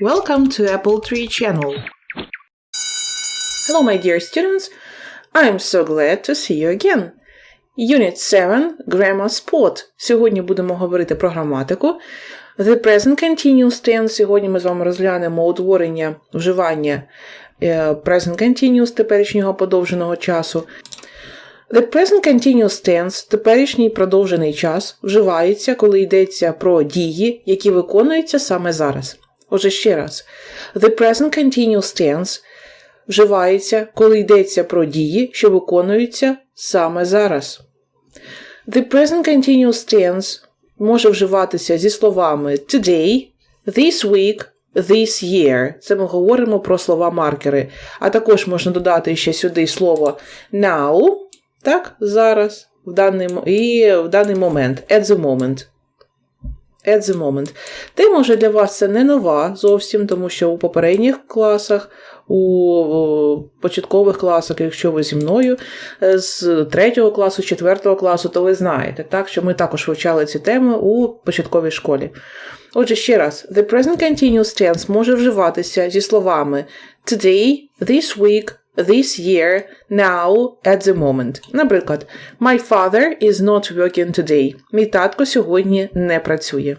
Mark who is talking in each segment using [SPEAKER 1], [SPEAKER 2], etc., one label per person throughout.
[SPEAKER 1] Welcome to Apple Tree Channel. Hello, my dear students. I'm so glad to see you again. Unit 7 Grammar Spot. Сьогодні будемо говорити про граматику. The present continuous tense. Сьогодні ми з вами розглянемо утворення вживання е, present continuous теперішнього подовженого часу. The present continuous tense, теперішній продовжений час, вживається, коли йдеться про дії, які виконуються саме зараз. Отже, ще раз. The present continuous tense вживається, коли йдеться про дії, що виконуються саме зараз. The present continuous tense може вживатися зі словами today, this week, this year. Це ми говоримо про слова маркери. А також можна додати ще сюди слово now, так, зараз, в даний, і в даний момент, at the moment. At the moment. Тема вже для вас це не нова зовсім, тому що у попередніх класах, у початкових класах, якщо ви зі мною, е, з 3 класу, з 4 класу, то ви знаєте, так, що ми також вивчали ці теми у початковій школі. Отже, ще раз, the present continuous tense може вживатися зі словами today, this week, this year, now, at the moment. Наприклад, My father is not working today. Мій татко сьогодні не працює.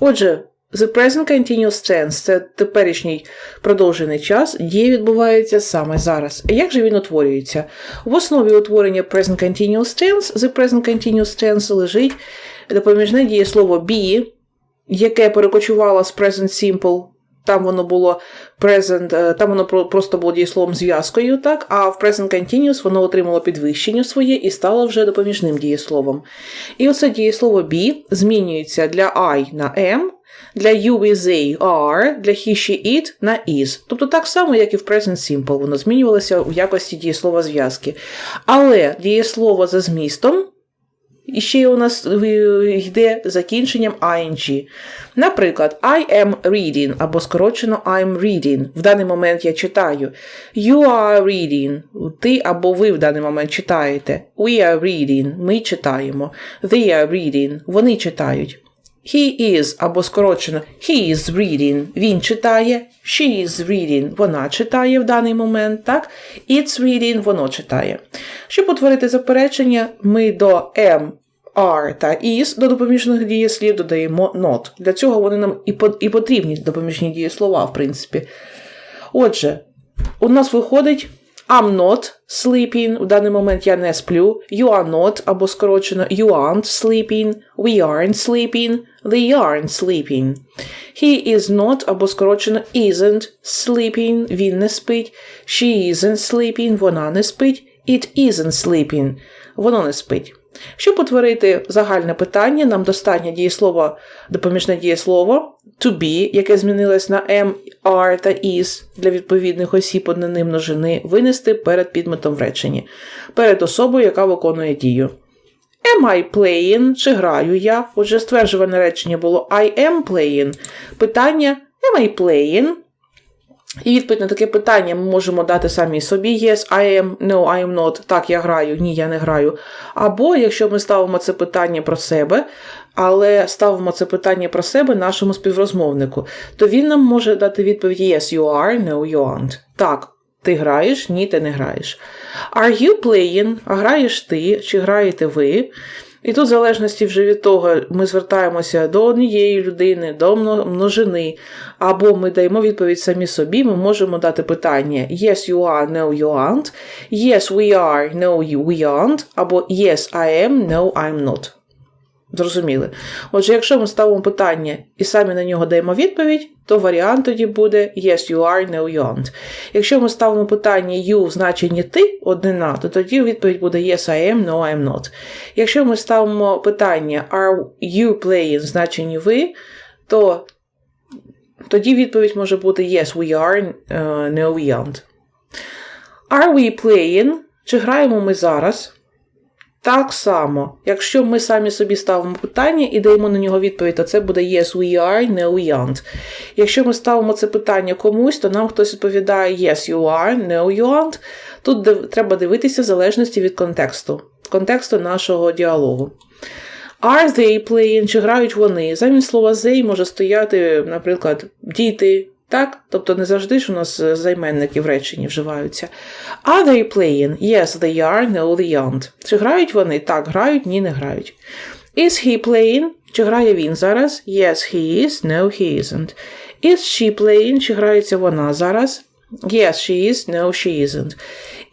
[SPEAKER 1] Отже, the present continuous tense це теперішній продовжений час, дія відбувається саме зараз. Як же він утворюється? В основі утворення present continuous tense, the present continuous tense лежить допоміжне дієслово be, яке перекочувало з present simple там воно було present, там воно просто було дієсловом зв'язкою, так, а в present continuous воно отримало підвищення своє і стало вже допоміжним дієсловом. І оце дієслово be змінюється для I на am, для you with they are, для he, she, it на is. Тобто так само, як і в present simple, воно змінювалося в якості дієслова зв'язки. Але дієслово за змістом. І ще у нас йде закінченням ing. Наприклад, I am reading або скорочено I'm reading. В даний момент я читаю. You are reading. Ти або ви в даний момент читаєте. We are reading. Ми читаємо. They are reading. Вони читають. He is або скорочено he is reading. Він читає. She is reading. Вона читає в даний момент. так? It's reading, воно читає. Щоб утворити заперечення, ми до am, are та is до допоміжних дієслів додаємо not. Для цього вони нам і потрібні допоміжні дієслова, в принципі. Отже, у нас виходить. I'm not sleeping. У даний момент я не сплю. You are not або скорочено you aren't sleeping. We aren't sleeping. They aren't sleeping. He is not або скорочено isn't sleeping. Він не спить. She isn't sleeping. Вона не спить. It isn't sleeping. Воно не спить. Щоб утворити загальне питання, нам достатньо дієслово, допоміжне дієслово to be, яке змінилось на am, are та is для відповідних осіб однини множини, винести перед підметом в реченні, перед особою, яка виконує дію. Am I playing? Чи граю я? Отже, стверджуване речення було I am playing. Питання Am I playing? І відповідь на таке питання ми можемо дати самі собі Yes, I am, no, I am not. Так, я граю, ні, я не граю. Або якщо ми ставимо це питання про себе, але ставимо це питання про себе нашому співрозмовнику, то він нам може дати відповідь Yes, you are, no, you aren't. Так, ти граєш, ні, ти не граєш. Are you playing? А граєш ти, чи граєте ви? І тут, в залежності вже від того, ми звертаємося до однієї людини, до множини, або ми даємо відповідь самі собі, ми можемо дати питання Yes, you are, no, you aren't. Yes, we are, no, we aren't. Або Yes, I am, no, I'm not. Зрозуміли. Отже, якщо ми ставимо питання і самі на нього даємо відповідь, то варіант тоді буде Yes, you are, no, you aren't. Якщо ми ставимо питання you в значенні ти однина, то тоді відповідь буде Yes, I am, no, I'm not. Якщо ми ставимо питання Are you playing в значенні ви, то тоді відповідь може бути Yes, we are, no, we aren't. Are we playing? Чи граємо ми зараз? Так само, якщо ми самі собі ставимо питання і даємо на нього відповідь, то це буде Yes, we are, no, we aren't. Якщо ми ставимо це питання комусь, то нам хтось відповідає Yes, you are, no, you aren't. Тут треба дивитися в залежності від контексту, контексту нашого діалогу. Are they playing? Чи грають вони? Замість слова they може стояти, наприклад, діти. Так? Тобто не завжди ж у нас е, займенники в реченні вживаються. Are they playing? Yes, they are, no, they aren't. Чи грають вони? Так, грають, ні, не грають. Is he playing? Чи грає він зараз? Yes, he is, no, he isn't. Is she playing? Чи грається вона зараз? Yes, she is, no, she isn't.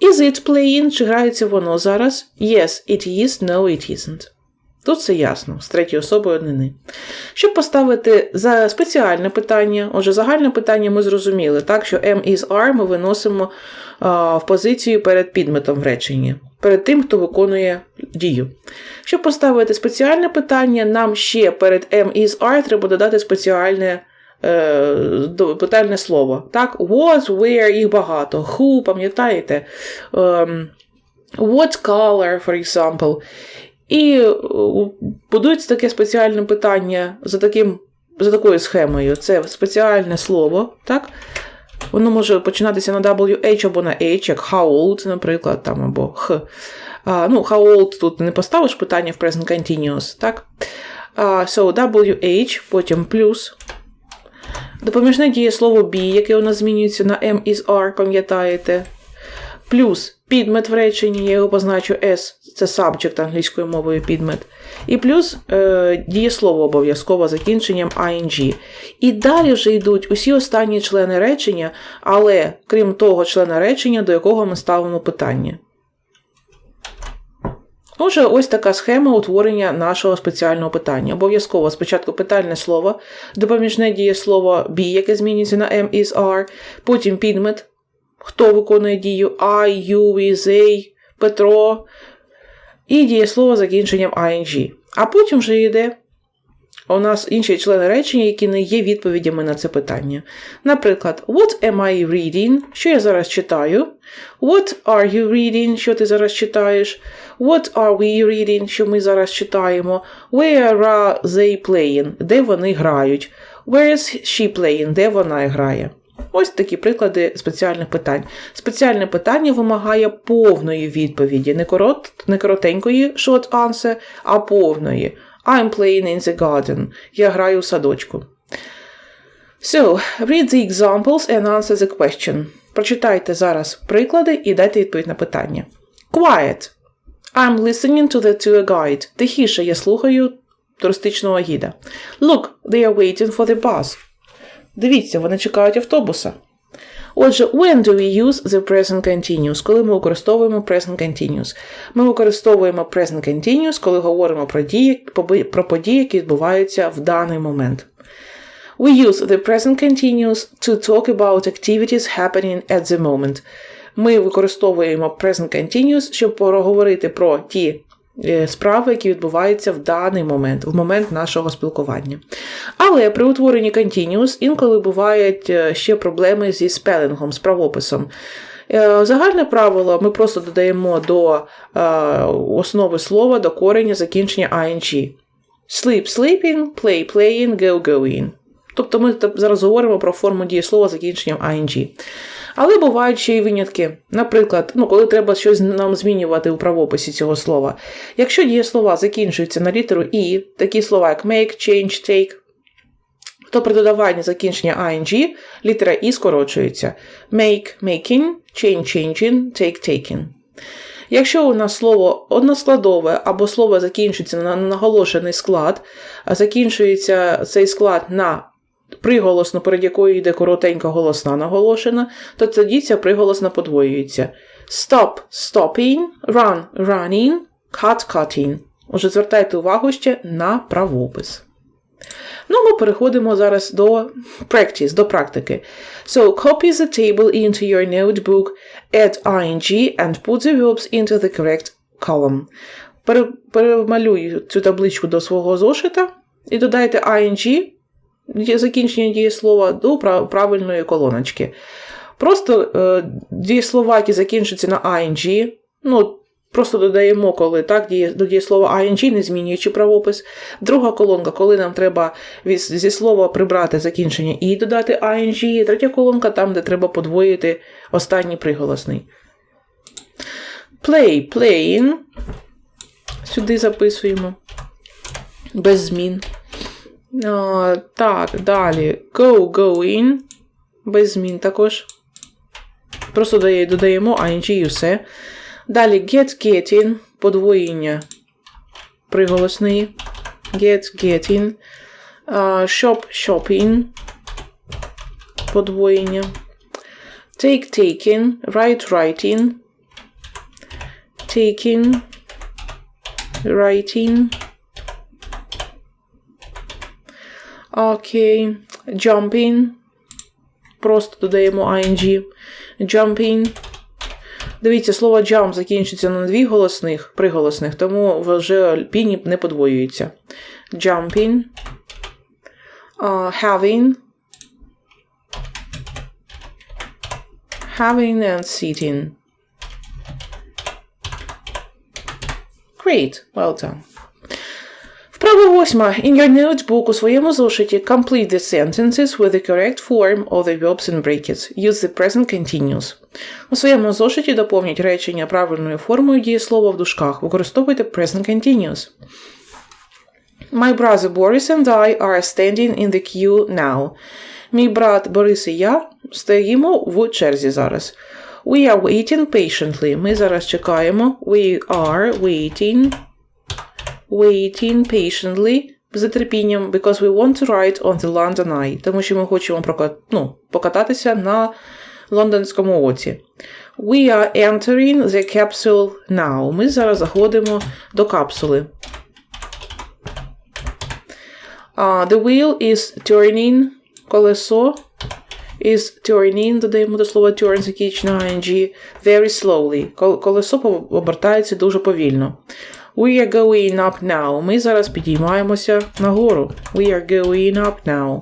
[SPEAKER 1] Is it playing? Чи грається воно зараз? Yes, it is, no, it isn't. Тут все ясно, з третьої особи однини. Щоб поставити за спеціальне питання, отже, загальне питання ми зрозуміли, так, що M is R ми виносимо а, в позицію перед підметом в реченні, перед тим, хто виконує дію. Щоб поставити спеціальне питання, нам ще перед M is R треба додати спеціальне е, питальне слово. Так, what, where, їх багато. Who, пам'ятаєте? Ем, what color, for example. І е, будується таке спеціальне питання за, таким, за такою схемою. Це спеціальне слово, так? Воно може починатися на WH або на H, як how old, наприклад, там, або Х. А, ну, how old тут не поставиш питання в present continuous, так? А, so, WH, потім плюс. Допоміжне дієслово be, яке у нас змінюється на M is R, пам'ятаєте? Плюс підмет в реченні, я його позначу S, це subject англійською мовою підмет. І плюс е, дієслово обов'язково закінченням ing. І далі вже йдуть усі останні члени речення, але крім того члена речення, до якого ми ставимо питання. Отже, ось така схема утворення нашого спеціального питання. Обов'язково спочатку питальне слово, допоміжне дієслово be, яке змінюється на M is R, потім підмет, хто виконує дію I, you, we, they, Петро, і дієслово закінченням ing. А потім вже йде у нас інші члени речення, які не є відповідями на це питання. Наприклад, What am I reading? Що я зараз читаю? What are you reading? Що ти зараз читаєш? What are we reading? Що ми зараз читаємо? Where are they playing? Де вони грають? Where is she playing? Де вона грає? Ось такі приклади спеціальних питань. Спеціальне питання вимагає повної відповіді, не, корот, не коротенької short answer, а повної. I'm playing in the garden. Я граю у садочку. So, read the examples and answer the question. Прочитайте зараз приклади і дайте відповідь на питання. Quiet. I'm listening to the tour guide. Тихіше я слухаю туристичного гіда. Look, they are waiting for the bus. Дивіться, вони чекають автобуса. Отже, when do we use the present continuous? Коли ми використовуємо present continuous? Ми використовуємо present continuous, коли говоримо про дії, про події, які відбуваються в даний момент. We use the present continuous to talk about activities happening at the moment. Ми використовуємо present continuous, щоб поговорити про ті справи, які відбуваються в даний момент, в момент нашого спілкування. Але при утворенні continuous інколи бувають е, ще проблеми зі спелингом, з правописом. Е, Загальне правило ми просто додаємо до е, основи слова, до корення закінчення ing. Sleep, sleeping, play, playing, go, going. Тобто ми зараз говоримо про форму дієслова закінченням ing. Але бувають ще й винятки. Наприклад, ну, коли треба щось нам змінювати у правописі цього слова. Якщо дієслова закінчуються на літеру і, такі слова як make, change, take, то при додаванні закінчення ing літера і скорочується. Make, making, change, changing, take, taking. Якщо у нас слово односкладове або слово закінчується на наголошений склад, закінчується цей склад на приголосно, перед якою йде коротенька голосна наголошена, то тоді ця приголосна подвоюється. Stop stopping, run running, cut cutting. Отже, звертайте увагу ще на правопис. Ну, ми переходимо зараз до practice, до практики. So, copy the table into your notebook, add ing and put the verbs into the correct column. Пере- Перемалюй цю табличку до свого зошита і додайте ing, закінчення дієслова, до правильної колоночки. Просто е, дієслова, які закінчуються на ing, ну, Просто додаємо, коли так, до дієслова ing, не змінюючи правопис. Друга колонка, коли нам треба від, зі слова прибрати закінчення і додати ing. Третя колонка там, де треба подвоїти останній приголосний. Play, playing. Сюди записуємо. Без змін. А, так, далі. Go, going. Без змін також. Просто додає- додаємо ing і все. Далі get, getting. Подвоєння приголосний. Get, getting. А, shop, shopping. Подвоєння. Take, taking. Write, writing. Writing. Окей. Jumping. Просто додаємо ing. Jumping. Дивіться, слово jump закінчиться на дві голосних, приголосних, тому вже піні не подвоюється. Jumping. Uh, having. Having and sitting. Great. Well done. Вправа восьма. In your notebook у своєму зошиті complete the sentences with the correct form of the verbs in brackets. Use the present continuous. У своєму зошиті доповніть речення правильною формою дієслова в дужках. Використовуйте present continuous. My brother Boris and I are standing in the queue now. Мій брат Борис і я стоїмо в черзі зараз. We are waiting patiently. Ми зараз чекаємо. We are waiting waiting patiently з нетерпінням, because we want to ride on the London Eye, тому що ми хочемо прока- ну, покататися на лондонському оці. We are entering the capsule now. Ми зараз заходимо до капсули. Uh, the wheel is turning. Колесо is turning, додаємо до слова turn закінчено ing, very slowly. Колесо обертається дуже повільно. We are going up now. Ми зараз підіймаємося нагору. We are going up now.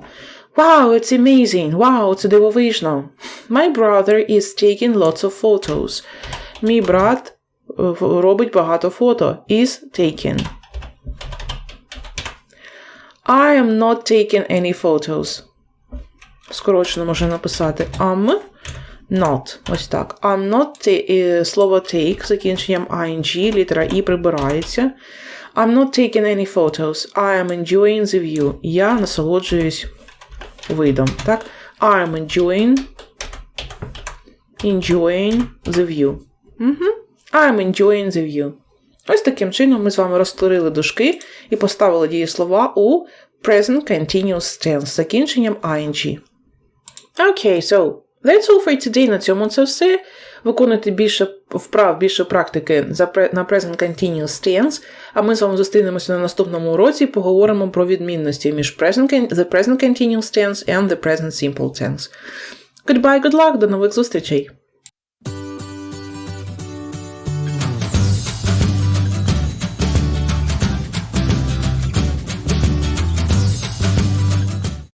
[SPEAKER 1] Wow, it's amazing. Wow, це дивовижно. My brother is taking lots of photos. Мій брат е, робить багато фото. Is taking. I am not taking any photos. Скорочено можна написати am not. Ось так. I'm not ta- е, слово take закінченням ing, літера і прибирається. I'm not taking any photos. I am enjoying the view. Я насолоджуюсь видом. Так? I am enjoying enjoying the view. Угу. I am enjoying the view. Ось таким чином ми з вами розтворили дужки і поставили дієслова у present continuous tense закінченням ing. Окей, so that's all for today. На цьому це все. Виконуйте більше вправ, більше практики на present continuous tense. А ми з вами зустрінемося на наступному уроці і поговоримо про відмінності між present, the present continuous tense and the present simple tense. Goodbye, good luck, до нових зустрічей!